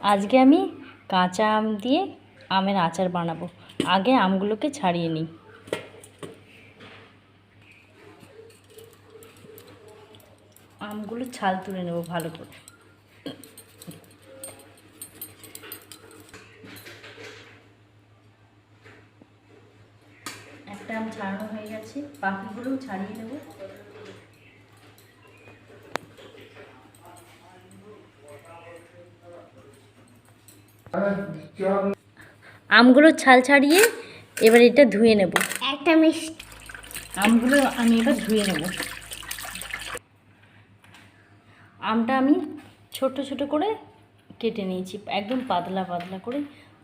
আজকে আমি কাঁচা আম দিয়ে আমের আচার বানাবো। আগে আমগুলোকে ছাড়িয়ে নিই। আমগুলো ছাল তুলে নেব ভালো করে। একটা আম ছাড়ানো হয়ে গেছে, বাকিগুলোও ছাড়িয়ে নেব। আমগুলো ছাল ছাড়িয়ে এবার এটা ধুয়ে নেব। একটা মিষ্টি। আমগুলো আমি এবার ধুয়ে নেব। আমটা আমি ছোট ছোট করে কেটে নিয়েছি একদম পাতলা পাতলা করে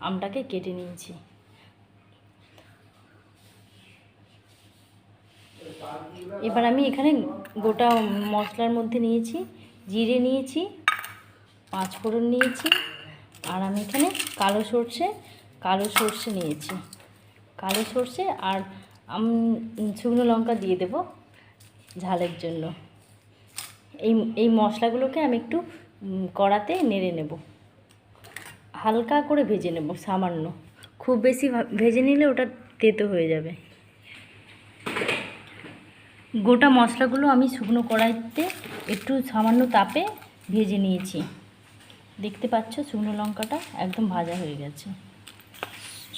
আমটাকে কেটে নিয়েছি। এবার আমি এখানে গোটা মশলার মধ্যে নিয়েছি জিরে নিয়েছি পাঁচ ফোড়ন নিয়েছি আর আমি এখানে কালো সর্ষে কালো সর্ষে নিয়েছি। কালো সর্ষে আর আম, শুকনো লঙ্কা দিয়ে দেব ঝালের জন্য। এই এই মশলাগুলোকে আমি একটু কড়াতে নেড়ে নেব। হালকা করে ভেজে নেব, সামান্য। খুব বেশি ভেজে নিলে ওটা তেতো হয়ে যাবে। গোটা মশলাগুলো আমি শুকনো কড়াইতে একটু সামান্য তাপে ভেজে নিয়েছি। দেখতে পাচ্ছ শুকনো লঙ্কাটা একদম ভাজা হয়ে গেছে।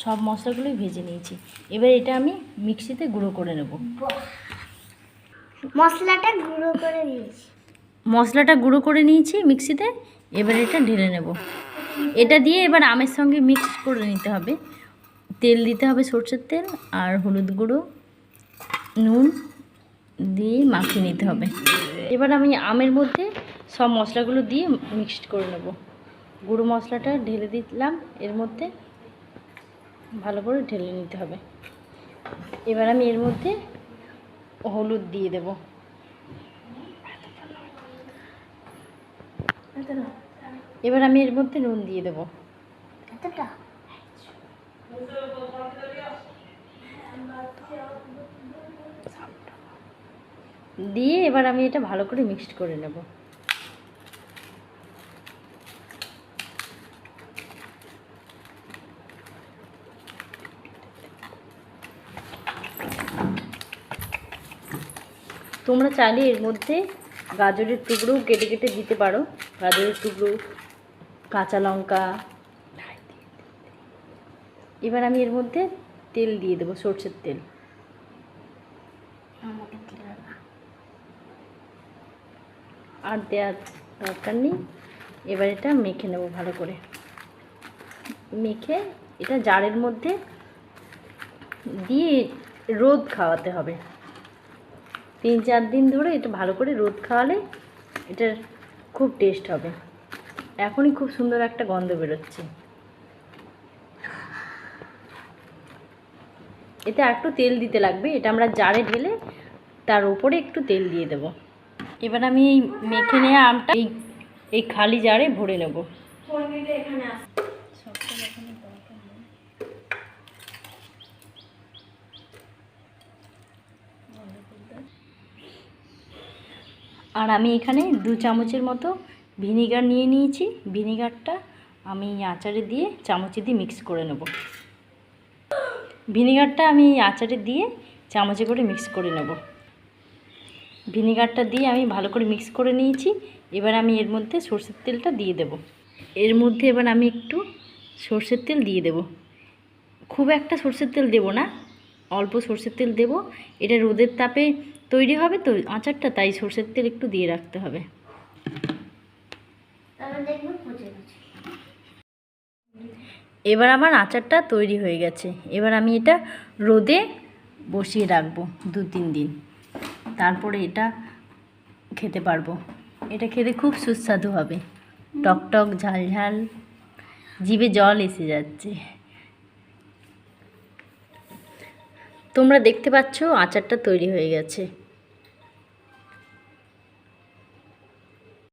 সব মশলাগুলোই ভেজে নিয়েছি। এবার এটা আমি মিক্সিতে গুঁড়ো করে নেব। মশলাটা গুঁড়ো করে নিয়েছি। মশলাটা গুঁড়ো করে নিয়েছি মিক্সিতে এবার এটা ঢেলে নেব। এটা দিয়ে এবার আমের সঙ্গে মিক্স করে নিতে হবে। তেল দিতে হবে সর্ষের তেল আর হলুদ গুঁড়ো নুন দিয়ে মাখিয়ে নিতে হবে। এবার আমি আমের মধ্যে সব মশলাগুলো দিয়ে মিক্সড করে নেব। গুঁড়ো মশলাটা ঢেলে দিলাম। এর মধ্যে ভালো করে ঢেলে নিতে হবে। এবার আমি এর মধ্যে হলুদ দিয়ে দেবো। এবার আমি এর মধ্যে নুন দিয়ে দেবো। দিয়ে এবার আমি এটা ভালো করে মিক্সড করে নেব। তোমরা চাইলে এর মধ্যে গাজরের টুকরো কেটে কেটে দিতে পারো। গাজরের টুকরো, কাঁচা লঙ্কা, এবার আমি এর মধ্যে তেল দিয়ে দেবো, সর্ষের তেল। আর দেওয়ার দরকার নেই, এবার এটা মেখে নেব ভালো করে। মেখে এটা জারের মধ্যে দিয়ে রোদ খাওয়াতে হবে। তিন চার দিন ধরে এটা ভালো করে রোদ খাওয়ালে এটার খুব টেস্ট হবে। এখনই খুব সুন্দর একটা গন্ধ বেরোচ্ছে। এতে একটু তেল দিতে লাগবে, এটা আমরা জারে ঢেলে তার উপরে একটু তেল দিয়ে দেব। এবার আমি এই মেখে নেওয়া আমটা এই এই খালি জারে ভরে নেব। আর আমি এখানে দু চামচের মতো ভিনিগার নিয়ে নিয়েছি। ভিনিগারটা আমি আচারে দিয়ে চামচে দিয়ে মিক্স করে নেব। ভিনিগারটা আমি আচারে দিয়ে চামচে করে মিক্স করে নেব। ভিনিগারটা দিয়ে আমি ভালো করে মিক্স করে নিয়েছি। এবার আমি এর মধ্যে সর্ষের তেলটা দিয়ে দেব। এর মধ্যে এবার আমি একটু সর্ষের তেল দিয়ে দেব। খুব একটা সর্ষের তেল দেব না। অল্প সর্ষের তেল দেব। এটা রোদের তাপে তৈরি হবে তো আচারটা তাই সর্ষের তেল একটু দিয়ে রাখতে হবে। এবার আমার আচারটা তৈরি হয়ে গেছে। এবার আমি এটা রোদে বসিয়ে রাখব দু তিন দিন। তারপরে এটা খেতে পারব। এটা খেতে খুব সুস্বাদু হবে। টক টক ঝাল ঝাল জিভে জল এসে যাচ্ছে। তোমরা দেখতে পাচ্ছ আচারটা তৈরি হয়ে গেছে।